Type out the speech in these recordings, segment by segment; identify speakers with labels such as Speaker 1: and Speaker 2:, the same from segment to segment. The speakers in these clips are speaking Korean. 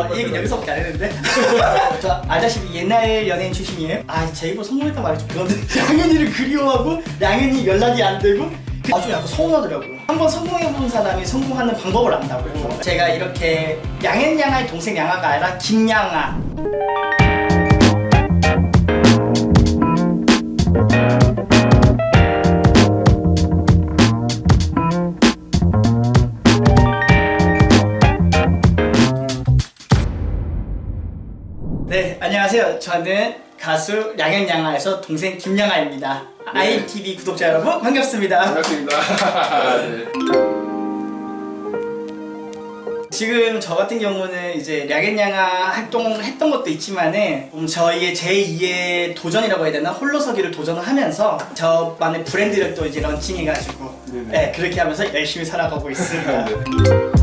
Speaker 1: 어, 이 얘기 여기서밖에 안 했는데. 저 아다시피 옛날 연예인 출신이에요. 아, 제 입으로 성공했단 말이 좀 그런데 양현이를 그리워하고 양현이 연락이 안 되고 나중에 약간 서운하더라고요. 한번 성공해본 사람이 성공하는 방법을 안다고요. 제가 이렇게 양현양아의 동생 양아가 아니라 김양아. 안녕하세요. 저는 가수 양현양아에서 동생 김양아입니다. ITV 구독자 여러분 반갑습니다.
Speaker 2: 반갑습니다. 네.
Speaker 1: 지금 저 같은 경우는 이제 량앤양아 활동을 했던 것도 있지만은 음, 저희의 제2의 도전이라고 해야 되나 홀로서기를 도전을 하면서 저만의 브랜드를 또 이제 런칭해가지고.
Speaker 2: 네,
Speaker 1: 그렇게 하면서 열심히 살아가고 있습니다.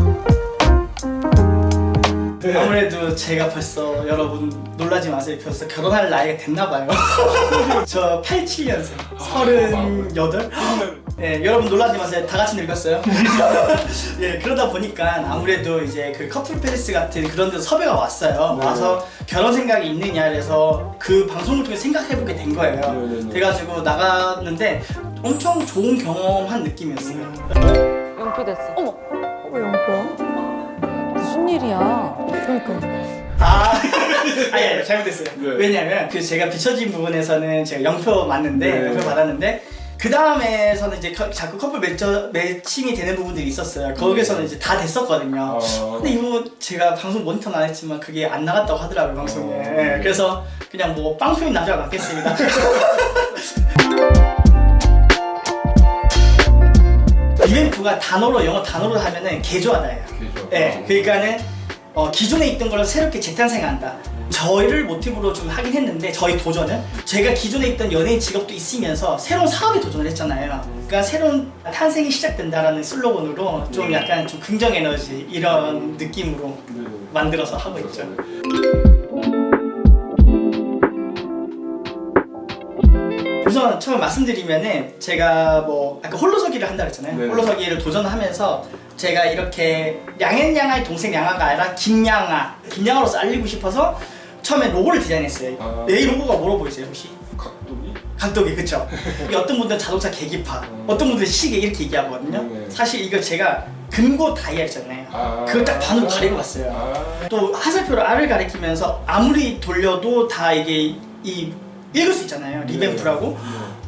Speaker 2: 네.
Speaker 1: 아무래도 제가 벌써 여러분 놀라지 마세요. 벌써 결혼할 나이가 됐나 봐요. 저 87년생, 38. 네, 여러분 놀라지 마세요. 다 같이 늙었어요. 예, 그러다 보니까 아무래도 이제 그 커플 패리스 같은 그런 데서 섭외가 왔어요.
Speaker 2: 네.
Speaker 1: 와서 결혼 생각이 있느냐 그래서 그 방송을 통해 생각해보게 된 거예요.
Speaker 2: 네, 네, 네.
Speaker 1: 돼가지고 나갔는데 엄청 좋은 경험한 느낌이었어요.
Speaker 3: 연표 됐어. 어머, 왜 연표야? 무슨 일이야? 그러니까.
Speaker 1: 아, 아니, 아니, 잘못했어요.
Speaker 2: 네.
Speaker 1: 왜냐면, 그 제가 비춰진 부분에서는 제가 영표 맞는데,
Speaker 2: 네.
Speaker 1: 영표 받았는데, 그 다음에서는 이제 겨- 자꾸 커플 매처, 매칭이 되는 부분들이 있었어요. 거기서는 이제 다 됐었거든요.
Speaker 2: 어.
Speaker 1: 근데 이거 제가 방송 모니터는 안 했지만 그게 안 나갔다고 하더라고요, 방송에.
Speaker 2: 어.
Speaker 1: 예, 그래서 그냥 뭐 빵표인 남자가 맞겠습니다. 이벤트가 단어로, 영어 단어로 하면은 개조하다예요.
Speaker 2: 개조.
Speaker 1: 예, 그러니까는 어, 기존에 있던 걸 새롭게 재탄생한다. 저희를 모티브로 좀 하긴 했는데 저희 도전은 제가 기존에 있던 연예인 직업도 있으면서 새로운 사업에 도전을 했잖아요. 그러니까 새로운 탄생이 시작된다라는 슬로건으로 좀 약간 좀 긍정 에너지 이런 느낌으로
Speaker 2: 네.
Speaker 1: 만들어서 하고 있죠. 우선 처음 말씀드리면은 제가 뭐 아까 홀로서기를 한다 그랬잖아요.
Speaker 2: 네.
Speaker 1: 홀로서기를 도전하면서 제가 이렇게 양현양아의 동생 양아가 아니라 김양아, 김양아로서 알리고 싶어서 처음에 로고를 디자인했어요.
Speaker 2: 아.
Speaker 1: 네, 이 로고가 뭐로 보이세요 혹시?
Speaker 2: 각도기?
Speaker 1: 각도기 그쵸? 어떤 분들은 자동차 계기판,
Speaker 2: 음.
Speaker 1: 어떤 분들은 시계 이렇게 얘기하거든요.
Speaker 2: 네.
Speaker 1: 사실 이거 제가 금고 다이아 있잖아요.
Speaker 2: 아.
Speaker 1: 그걸 딱 반으로 가리고 갔어요.
Speaker 2: 아.
Speaker 1: 또 하살표로 R을 가리키면서 아무리 돌려도 다 이게 이 읽을 수 있잖아요. 리뱀프라고.
Speaker 2: 네.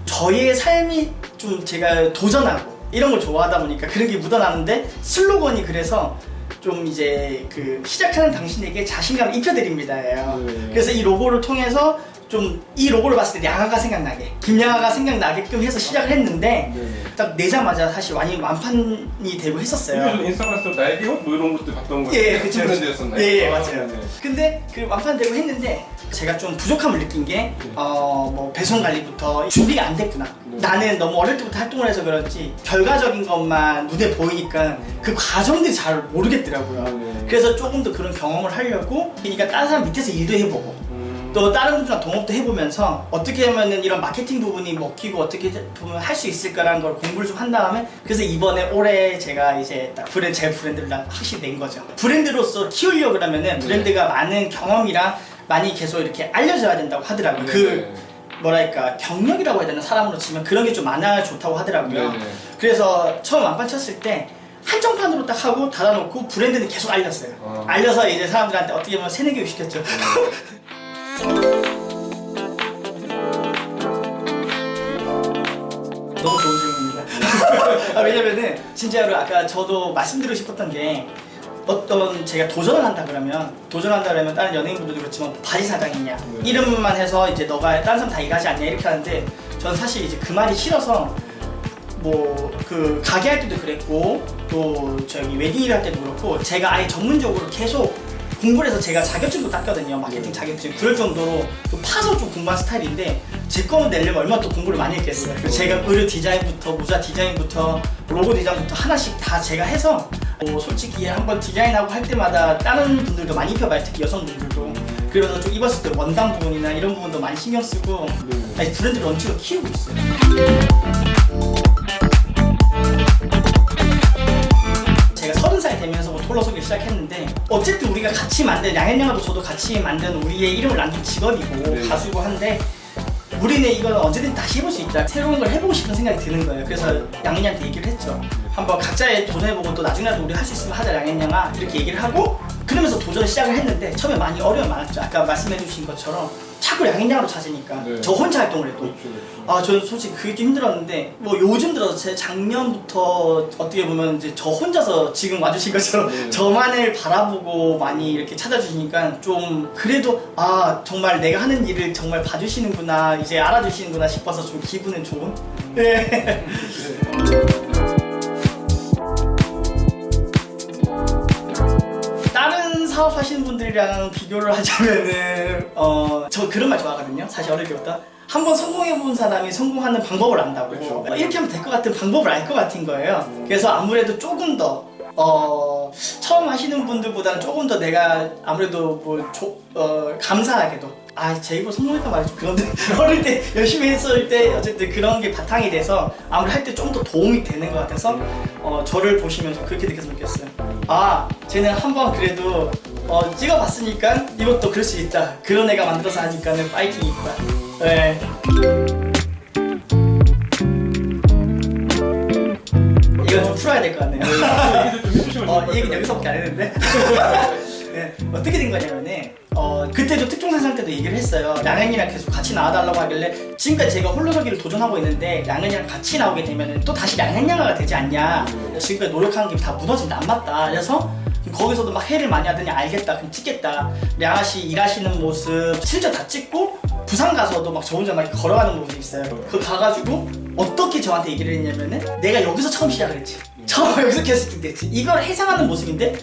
Speaker 1: 저의 삶이 좀 제가 도전하고 이런 걸 좋아하다 보니까 그런 게 묻어나는데 슬로건이 그래서 좀 이제 그 시작하는 당신에게 자신감을 입혀드립니다예요.
Speaker 2: 네.
Speaker 1: 그래서 이 로고를 통해서 좀 이 로고를 봤을 때 양아가 생각나게 김양아가 생각나게끔 해서 시작을 했는데
Speaker 2: 네.
Speaker 1: 딱 내자마자 사실 많이 완판이 되고 했었어요.
Speaker 2: 인스타그램에서 나에게 뭐 이런 것도 봤던 거
Speaker 1: 예, 그쵸.
Speaker 2: 브랜드였었나요?
Speaker 1: 예, 예,
Speaker 2: 아,
Speaker 1: 맞아요.
Speaker 2: 네.
Speaker 1: 근데 그 완판되고 했는데 제가 좀 부족함을 느낀 게, 어, 뭐, 배송 관리부터 준비가 안 됐구나.
Speaker 2: 네.
Speaker 1: 나는 너무 어릴 때부터 활동을 해서 그런지 결과적인 것만 눈에 보이니까 그 과정들이 잘 모르겠더라고요.
Speaker 2: 네.
Speaker 1: 그래서 조금 더 그런 경험을 하려고, 그러니까 다른 사람 밑에서 일도 해보고,
Speaker 2: 음.
Speaker 1: 또 다른 분들이랑 동업도 해보면서 어떻게 하면은 이런 마케팅 부분이 먹히고 어떻게 보면 할 수 있을까라는 걸 공부를 좀 한 다음에 그래서 이번에 올해 제가 이제 딱 브랜드 제 브랜드를 딱 확실히 낸 거죠. 브랜드로서 키우려고 그러면은
Speaker 2: 네.
Speaker 1: 브랜드가 많은 경험이랑 많이 계속 이렇게 알려져야 된다고 하더라고요.
Speaker 2: 네,
Speaker 1: 그
Speaker 2: 네.
Speaker 1: 뭐랄까 경력이라고 해야 되나 사람으로 치면 그런 게 좀 많아야 좋다고 하더라고요.
Speaker 2: 네, 네.
Speaker 1: 그래서 처음 완판 쳤을 때 한정판으로 딱 하고 닫아놓고 브랜드는 계속 알렸어요.
Speaker 2: 아.
Speaker 1: 알려서 이제 사람들한테 어떻게 보면 교육 시켰죠. 너무 좋은 질문입니다. 아, 왜냐면은 진짜로 아까 저도 말씀드리고 싶었던 게 어떤 제가 도전을 한다 그러면 도전한다 그러면 다른 연예인분들도 그렇지만 바지 사장이냐
Speaker 2: 네.
Speaker 1: 이름만 해서 이제 너가 다른 사람 다 일하지 않냐 이렇게 하는데 전 사실 이제 그 말이 싫어서 뭐 그 가게 할 때도 그랬고 또 저기 웨딩 일 할 때도 그렇고 제가 아예 전문적으로 계속 공부를 해서 제가 자격증도 땄거든요. 마케팅 자격증. 그럴 정도로 좀 파서 좀 공부한 스타일인데 제 거는 내려면 얼마나 또 공부를 많이 했겠어요. 그래서 제가 의류 디자인부터 모자 디자인부터 로고 디자인부터 하나씩 다 제가 해서 뭐 솔직히 한번 디자인하고 할 때마다 다른 분들도 많이 입혀봐요 특히 여성분들도 그러면서 좀 입었을 때 원단 부분이나 이런 부분도 많이 신경 쓰고
Speaker 2: 네.
Speaker 1: 아니, 브랜드 런칭을 키우고 있어요 제가 서른 살 되면서 뭐 홀로서기 시작했는데 어쨌든 우리가 같이 만든 양현영하고 저도 같이 만든 우리의 이름을 남긴 직업이고
Speaker 2: 네.
Speaker 1: 가수고 한데 우리는 이건 언제든 다시 해볼 수 있다. 새로운 걸 해보고 싶은 생각이 드는 거예요. 그래서 양현이한테 얘기를 했죠. 한번 각자의 도전해보고 또 나중에라도 우리 할 수 있으면 하자 양현영아. 이렇게 얘기를 하고 그러면서 도전을 시작을 했는데 처음에 많이 어려움이 많았죠. 아까 말씀해주신 것처럼 자꾸 양현영으로 찾으니까
Speaker 2: 네.
Speaker 1: 저 혼자 활동을 해도
Speaker 2: 그렇죠, 그렇죠.
Speaker 1: 아, 저는 솔직히 그게 좀 힘들었는데, 뭐 요즘 들어서 제 작년부터 어떻게 보면 이제 저 혼자서 지금 와주신 것처럼
Speaker 2: 네.
Speaker 1: 저만을 바라보고 많이 이렇게 찾아주시니까 좀 그래도 아, 정말 내가 하는 일을 정말 봐주시는구나, 이제 알아주시는구나 싶어서 좀 기분은 좋은? 네. 하시는 분들이랑 비교를 하자면은 어 저 그런 말 좋아하거든요. 사실 어릴 때부터 한 번 성공해 본 사람이 성공하는 방법을 안다고
Speaker 2: 그렇죠.
Speaker 1: 어, 이렇게 하면 될 것 같은 방법을 알 것 같은 거예요. 그래서 아무래도 조금 더 어, 처음 하시는 분들보다는 조금 더 내가 아무래도 뭐 조, 어, 감사하게도 아, 제 입으로 성공했다 말이죠. 그런데 어릴 때 열심히 했을 때 어쨌든 그런 게 바탕이 돼서 아무래도 할 때 좀 더 도움이 되는 것 같아서 어, 저를 보시면서 그렇게 느껴서 느꼈어요. 아, 쟤는 한번 그래도 어, 찍어봤으니까 이것도 그럴 수 있다. 그런 애가 만들어서 하니까는 파이팅이 있다. 네. 이건 좀 풀어야 될 것 같네요.
Speaker 2: 해주시면
Speaker 1: 어, 이 얘기는
Speaker 2: 것
Speaker 1: 여기서밖에 안 했는데. 네, 어떻게 된 거냐면은, 어, 그때도 특종생상 때도 얘기를 했어요. 양현이랑 계속 같이 나와달라고 하길래, 지금까지 제가 홀로서기를 도전하고 있는데, 양현이랑 같이 나오게 되면은 또 다시 양현양아가 되지 않냐. 지금까지 노력하는 게 다 무너진다, 안 맞다. 그래서 거기서도 막 해를 많이 하더니 알겠다, 그럼 찍겠다. 양아 씨 일하시는 모습 실제 다 찍고, 부산 가서도 막 저 혼자 막 걸어가는 모습이 있어요. 그 가가지고 어떻게 저한테 얘기를 했냐면은 내가 여기서 처음 시작을 했지. 처음 여기서 캐스팅 됐지. 이걸 해상하는 모습인데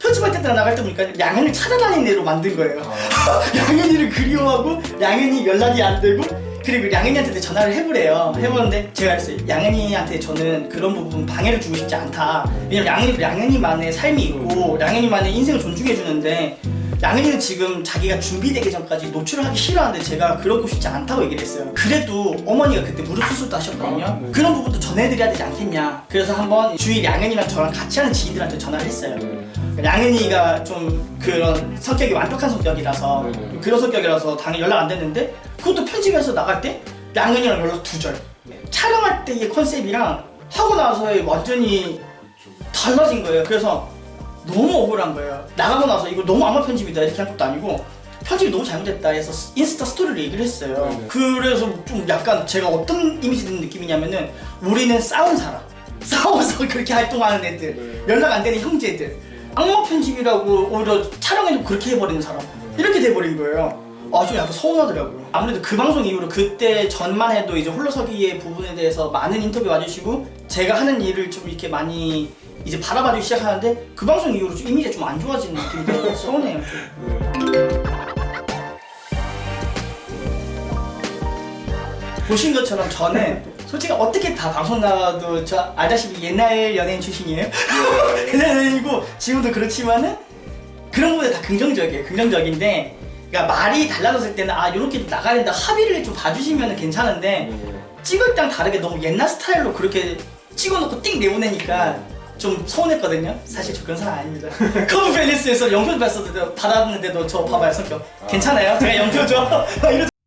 Speaker 1: 편집할 때랑 나갈 때 보니까 양현을 찾아다니는 애로 만든 거예요. 양현이를 그리워하고 양현이 연락이 안 되고 그리고 양현이한테 전화를 해보래요. 해보는데 제가 그랬어요. 양현이한테 저는 그런 부분 방해를 주고 싶지 않다. 왜냐면 양현이 양현이만의 삶이 있고 양현이만의 인생을 존중해 주는데 양현이는 지금 자기가 준비되기 전까지 노출을 하기 싫어하는데 제가 그러고 싶지 않다고 얘기를 했어요. 그래도 어머니가 그때 무릎 수술도 하셨거든요.
Speaker 2: 아, 네.
Speaker 1: 그런 부분도 전해드려야 되지 않겠냐. 그래서 한번 주위 양현이랑 저랑 같이 하는 지인들한테 전화를 했어요. 양현이가 좀 그런 성격이 완벽한 성격이라서
Speaker 2: 네네.
Speaker 1: 그런 성격이라서 당연히 연락 안 됐는데 그것도 편집해서 나갈 때 양현이랑 연락 두절. 촬영할 때의 컨셉이랑 하고 나서의 완전히 달라진 거예요. 그래서 너무 억울한 거예요. 나가고 나서 이거 너무 아무 편집이다 이렇게 한 것도 아니고 편집이 너무 잘못됐다 해서 인스타 스토리를 얘기를 했어요.
Speaker 2: 네네.
Speaker 1: 그래서 좀 약간 제가 어떤 이미지 드는 느낌이냐면은 우리는 싸운 사람. 싸워서 그렇게 활동하는 애들.
Speaker 2: 네.
Speaker 1: 연락 안 되는 형제들 악마 편집이라고 오히려 촬영해도 그렇게 해버리는 사람. 이렇게 돼버린 거예요. 아 좀 약간 서운하더라고요. 아무래도 그 방송 이후로 그때 전만 해도 이제 홀로서기의 부분에 대해서 많은 인터뷰 와주시고 제가 하는 일을 좀 이렇게 많이 이제 바라봐주기 시작하는데 그 방송 이후로 좀 이미지가 좀 안 좋아지는 느낌이 들어서 서운해요. 좀. 보신 것처럼 저는 솔직히 어떻게 다 방송 나와도 저 알다시피 옛날 연예인 출신이에요. 옛날 연예인이고 지금도 그렇지만은 그런 부분에 다 긍정적이에요. 긍정적인데 그러니까 말이 달라졌을 때는 아 이렇게 나가야 된다 합의를 좀 봐주시면 괜찮은데 찍을 때랑 다르게 너무 옛날 스타일로 그렇게 찍어놓고 띵 내보내니까 좀 서운했거든요. 사실 저 그런 사람 아닙니다. 커브 밸리스에서 영표 받았는데도 받았는데도 저 봐봐요 성격 괜찮아요. 제가 영표죠.